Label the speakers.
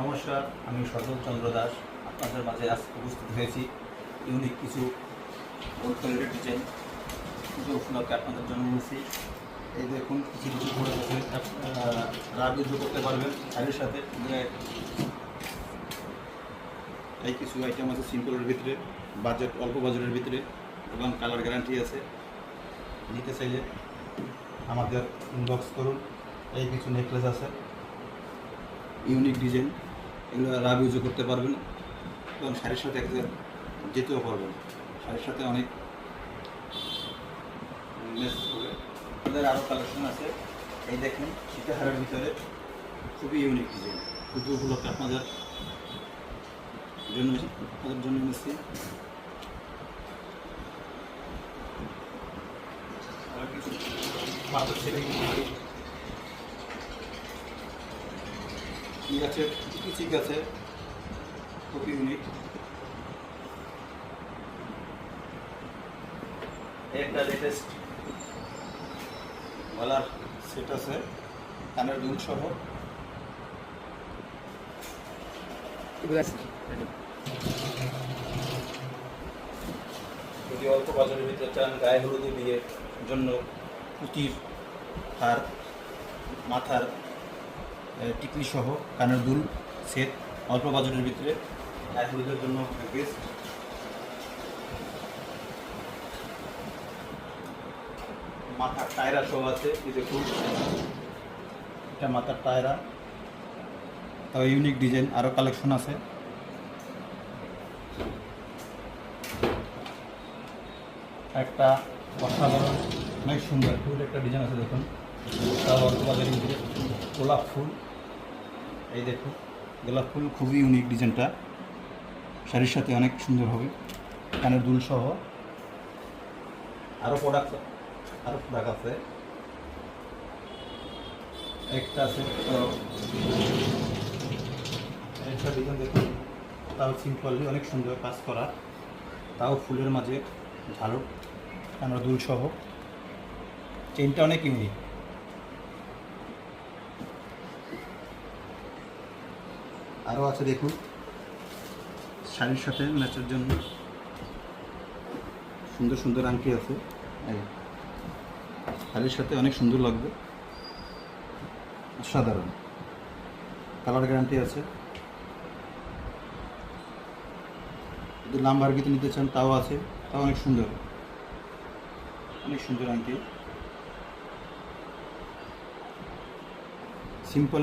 Speaker 1: নমস্কার, আমি সজল চন্দ্র দাস। আপনাদের মাঝে আজ উপস্থিত হয়েছি ইউনিক কিছু ডিজাইন পুজো উপলক্ষে আপনাদের জন্য নিয়েছি এই দেখুন, কিছু কিছু করে রাগ করতে পারবেন শাড়ির সাথে। এই কিছু আইটেম আছে সিম্পলের ভিতরে বাজেট অল্প বাজেটের ভিতরে, এবং কালার গ্যারান্টি আছে। নিতে চাইলে আমাদের ইনবক্স করুন। এই কিছু নেকলেস আছে। ইউনিক ডিজাইন এগুলো রাব ইউজও করতে পারবেন এবং শাড়ির সাথে একটা যেতেও পারবেন শাড়ির সাথে অনেক আমাদের আরও কালেকশন আছে। এই দেখেন, সীতাহারের ভিতরে খুবই ইউনিক ডিজাইন পুজো উপলক্ষে আপনাদের জন্য আপনাদের জন্য নিচ্ছি আর ছেলে ঠিক আছে খুবই ইউনিক একটা লেটেস্ট গলার সেট আছে কানের দুল সহ। যদি অল্প বাজারের ভিতরে চান গায়ে হলুদে বিয়ের জন্য পুঁতির হার মাথার টিকলি সহ কানের দুল, সেট, অল্প বাজারের ভিতরে গায়ে জন্য বেস্ট মাথার টায়রা সহ আছে, এই দেখুন। এটা মাথার টায়রা। তবে ইউনিক ডিজাইন আরও কালেকশন আছে। একটা অসাধারণ, অনেক সুন্দর একটা ডিজাইন আছে, দেখুন। তার অল্প বাজারের ভিতরে। গোলাপ ফুল। এই দেখুন, গোলাপ ফুল খুবই ইউনিক ডিজাইনটা শাড়ির সাথে অনেক সুন্দর হবে, কানের দুল সহ। আরও প্রোডাক্ট আরও প্রোডাক্ট আছে। একটা আছে একটা ডিজাইন তাও সিম্পলি অনেক সুন্দর কাজ করা। তাও ফুলের মাঝে ঝালর কানের দুল সহ। চেনটা অনেক ইউনিক আরও আছে দেখুন। শাড়ির সাথে ম্যাচের জন্য সুন্দর সুন্দর আংটি আছে। শাড়ির সাথে অনেক সুন্দর লাগবে। সাধারণ। কালার গ্যারান্টি আছে। যদি লাম্বার গীতে নিতে চান, তাও আছে। তাও অনেক সুন্দর। অনেক সুন্দর আংটি। সিম্পল